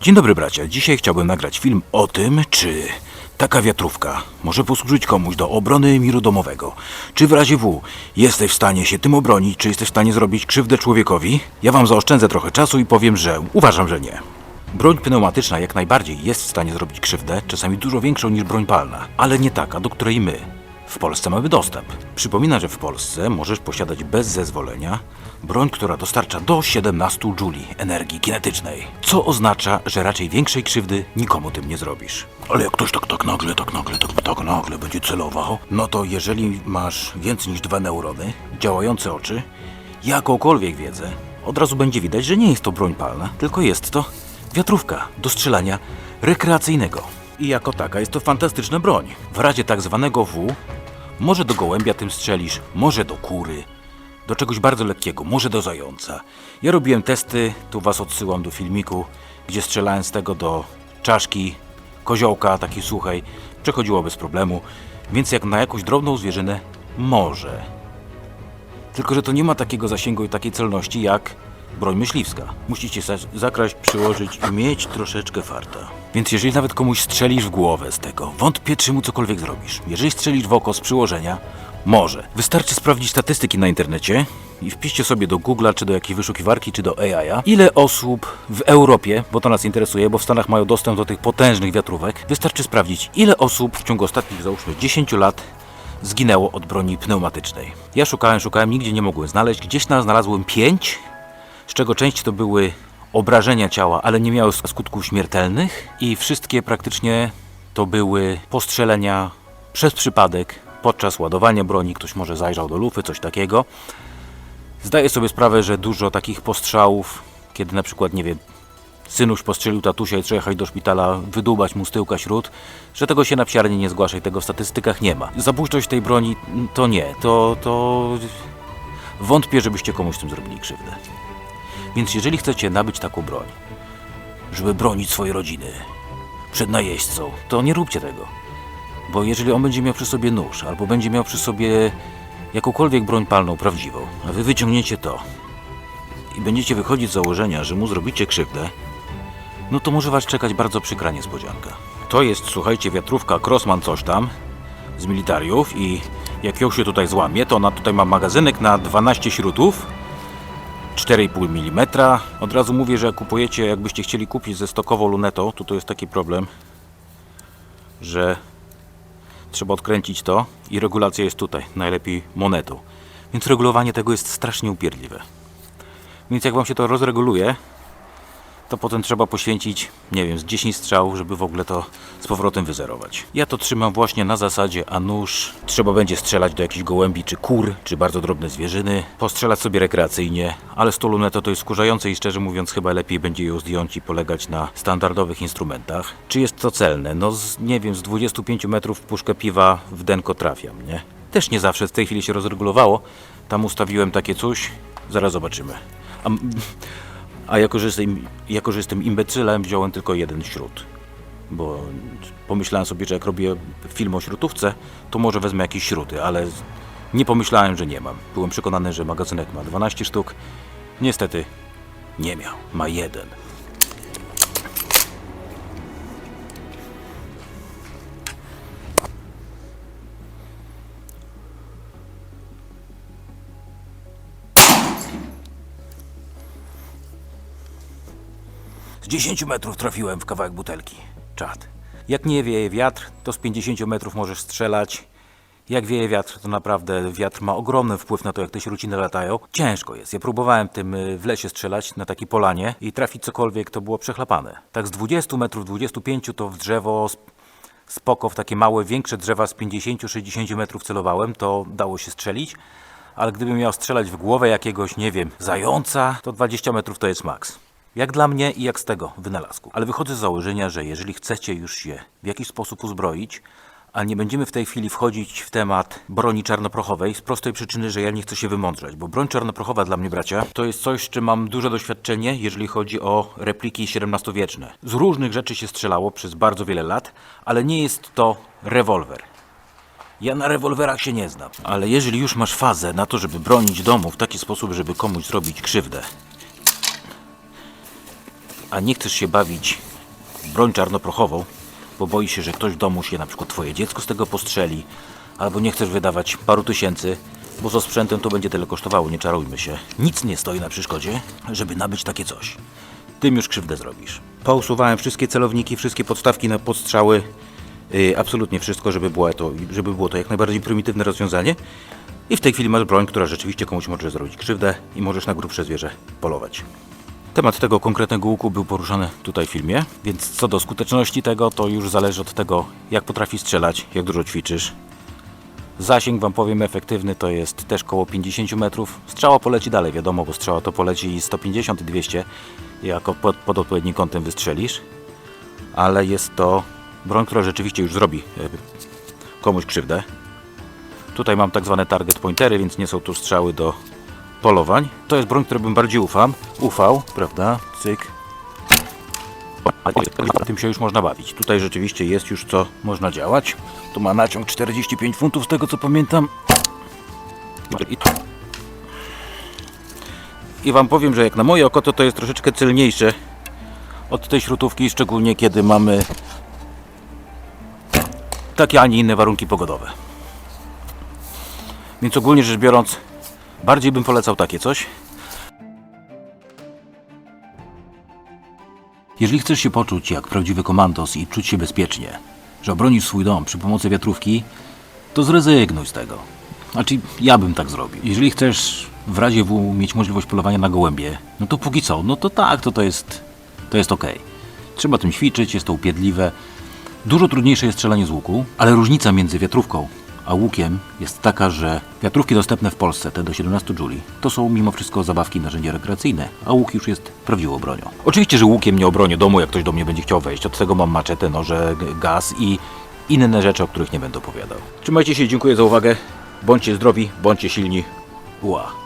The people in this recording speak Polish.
Dzień dobry bracia. Dzisiaj chciałbym nagrać film o tym, czy taka wiatrówka może posłużyć komuś do obrony miru domowego. Czy w razie W jesteś w stanie się tym obronić, czy jesteś w stanie zrobić krzywdę człowiekowi? Ja wam zaoszczędzę trochę czasu i powiem, że uważam, że nie. Broń pneumatyczna jak najbardziej jest w stanie zrobić krzywdę, czasami dużo większą niż broń palna, ale nie taka, do której my w Polsce mamy dostęp. Przypominam, że w Polsce możesz posiadać bez zezwolenia broń, która dostarcza do 17 juli energii kinetycznej, co oznacza, że raczej większej krzywdy nikomu tym nie zrobisz. Ale jak ktoś tak, tak nagle, tak nagle, tak, tak nagle będzie celował, no to jeżeli masz więcej niż dwa neurony, działające oczy, jakąkolwiek wiedzę, od razu będzie widać, że nie jest to broń palna, tylko jest to wiatrówka do strzelania rekreacyjnego. I jako taka jest to fantastyczna broń. W razie tak zwanego W, może do gołębia tym strzelisz, może do kury, do czegoś bardzo lekkiego, może do zająca. Ja robiłem testy, tu was odsyłam do filmiku, gdzie strzelałem z tego do czaszki, koziołka, takiej suchej. Przechodziło bez problemu, więc jak na jakąś drobną zwierzynę, może. Tylko, że to nie ma takiego zasięgu i takiej celności jak broń myśliwska. Musicie za- zakraść, przyłożyć i mieć troszeczkę farta. Więc jeżeli nawet komuś strzelisz w głowę z tego, wątpię, czy mu cokolwiek zrobisz. Jeżeli strzelisz w oko z przyłożenia, może. Wystarczy sprawdzić statystyki na internecie i wpiszcie sobie do Google'a, czy do jakiejś wyszukiwarki, czy do AI, ile osób w Europie, bo to nas interesuje, bo w Stanach mają dostęp do tych potężnych wiatrówek, wystarczy sprawdzić, ile osób w ciągu ostatnich, załóżmy, 10 lat zginęło od broni pneumatycznej. Ja szukałem, szukałem, nigdzie nie mogłem znaleźć. Gdzieś tam znalazłem pięć, z czego część to były obrażenia ciała, ale nie miały skutków śmiertelnych i wszystkie praktycznie to były postrzelenia przez przypadek podczas ładowania broni. Ktoś może zajrzał do lufy, coś takiego. Zdaję sobie sprawę, że dużo takich postrzałów, kiedy na przykład, nie wiem, synuś postrzelił tatusia i trzeba jechać do szpitala, wydłubać mu z tyłka śród, że tego się na psiarnie nie zgłasza i tego w statystykach nie ma. Zabójczość tej broni to nie, to, to wątpię, żebyście komuś tym zrobili krzywdę. Więc jeżeli chcecie nabyć taką broń, żeby bronić swojej rodziny przed najeźdźcą, to nie róbcie tego. Bo jeżeli on będzie miał przy sobie nóż, albo będzie miał przy sobie jakąkolwiek broń palną prawdziwą, a wy wyciągniecie to i będziecie wychodzić z założenia, że mu zrobicie krzywdę, no to może was czekać bardzo przykra niespodzianka. To jest, słuchajcie, wiatrówka Crossman coś tam z militariów i jak ją się tutaj złamie, to ona tutaj ma magazynek na 12 śrutów, 4,5 mm. Od razu mówię, że jak kupujecie, jakbyście chcieli kupić ze stokową lunetą, to to jest taki problem, że trzeba odkręcić to i regulacja jest tutaj, najlepiej monetą. Więc regulowanie tego jest strasznie upierdliwe. Więc jak Wam się to rozreguluje, to potem trzeba poświęcić, nie wiem, z 10 strzał, żeby w ogóle to z powrotem wyzerować. Ja to trzymam właśnie na zasadzie, a nóż trzeba będzie strzelać do jakichś gołębi, czy kur, czy bardzo drobne zwierzyny, postrzelać sobie rekreacyjnie, ale lunetą to jest skurzające i szczerze mówiąc chyba lepiej będzie ją zdjąć i polegać na standardowych instrumentach. Czy jest to celne? No z, nie wiem, z 25 metrów puszkę piwa w denko trafiam, nie? Też nie zawsze w tej chwili się rozregulowało. Tam ustawiłem takie coś, zaraz zobaczymy. A, a jako, że jestem, jako, że jestem imbecylem, wziąłem tylko jeden śrut. Bo pomyślałem sobie, że jak robię film o śrutówce, to może wezmę jakieś śruty, ale nie pomyślałem, że nie mam. Byłem przekonany, że magazynek ma 12 sztuk. Niestety nie miał. Ma jeden. Z 10 metrów trafiłem w kawałek butelki. Czad. Jak nie wieje wiatr, to z 50 metrów możesz strzelać. Jak wieje wiatr, to naprawdę wiatr ma ogromny wpływ na to, jak te śruciny latają. Ciężko jest. Ja próbowałem tym y, w lesie strzelać na takiej polanie i trafić cokolwiek, to było przechlapane. Tak z 20 metrów, 25 to w drzewo sp- spoko, w takie małe, większe drzewa z 50-60 metrów celowałem, to dało się strzelić. Ale gdybym miał strzelać w głowę jakiegoś, nie wiem, zająca, to 20 metrów to jest maks. Jak dla mnie i jak z tego wynalazku. Ale wychodzę z założenia, że jeżeli chcecie już się w jakiś sposób uzbroić, a nie będziemy w tej chwili wchodzić w temat broni czarnoprochowej z prostej przyczyny, że ja nie chcę się wymądrzać, bo broń czarnoprochowa dla mnie, bracia, to jest coś, z czym mam duże doświadczenie, jeżeli chodzi o repliki XVII-wieczne. Z różnych rzeczy się strzelało przez bardzo wiele lat, ale nie jest to rewolwer. Ja na rewolwerach się nie znam, ale jeżeli już masz fazę na to, żeby bronić domu w taki sposób, żeby komuś zrobić krzywdę, a nie chcesz się bawić broń czarnoprochową, bo boi się, że ktoś w domu się, na przykład twoje dziecko z tego postrzeli, albo nie chcesz wydawać paru tysięcy, bo ze sprzętem to będzie tyle kosztowało, nie czarujmy się. Nic nie stoi na przeszkodzie, żeby nabyć takie coś. Tym już krzywdę zrobisz. Pousuwałem wszystkie celowniki, wszystkie podstawki na podstrzały, yy, absolutnie wszystko, żeby było, to, żeby było to jak najbardziej prymitywne rozwiązanie. I w tej chwili masz broń, która rzeczywiście komuś może zrobić krzywdę i możesz na grubsze zwierzę polować. Temat tego konkretnego łuku był poruszany tutaj w filmie, więc co do skuteczności tego, to już zależy od tego, jak potrafisz strzelać, jak dużo ćwiczysz. Zasięg, wam powiem, efektywny to jest też koło 50 metrów. Strzała poleci dalej, wiadomo, bo strzała to poleci i 150 i 200, jako pod, pod odpowiednim kątem wystrzelisz. Ale jest to broń, która rzeczywiście już zrobi e, komuś krzywdę. Tutaj mam tak zwane target pointery, więc nie są tu strzały do polowań. To jest broń, której bym bardziej ufam. Ufał, prawda? Cyk. Tym się już można bawić. Tutaj rzeczywiście jest już co można działać. Tu ma naciąg 45 funtów, z tego co pamiętam. I, I wam powiem, że jak na moje oko, to to jest troszeczkę celniejsze od tej śrutówki, szczególnie kiedy mamy takie, a nie inne warunki pogodowe. Więc ogólnie rzecz biorąc, bardziej bym polecał takie coś. Jeżeli chcesz się poczuć jak prawdziwy komandos i czuć się bezpiecznie, że obronisz swój dom przy pomocy wiatrówki, to zrezygnuj z tego. Znaczy, ja bym tak zrobił. Jeżeli chcesz w razie W mieć możliwość polowania na gołębie, no to póki co, no to tak, to to jest, to jest ok. Trzeba tym ćwiczyć, jest to upierdliwe. Dużo trudniejsze jest strzelanie z łuku, ale różnica między wiatrówką a łukiem jest taka, że wiatrówki dostępne w Polsce, te do 17 Juli, to są mimo wszystko zabawki, narzędzia rekreacyjne, a łuk już jest prawdziwą bronią. Oczywiście, że łukiem nie obronię domu, jak ktoś do mnie będzie chciał wejść. Od tego mam maczetę, noże, gaz i inne rzeczy, o których nie będę opowiadał. Trzymajcie się, dziękuję za uwagę. Bądźcie zdrowi, bądźcie silni. Ła.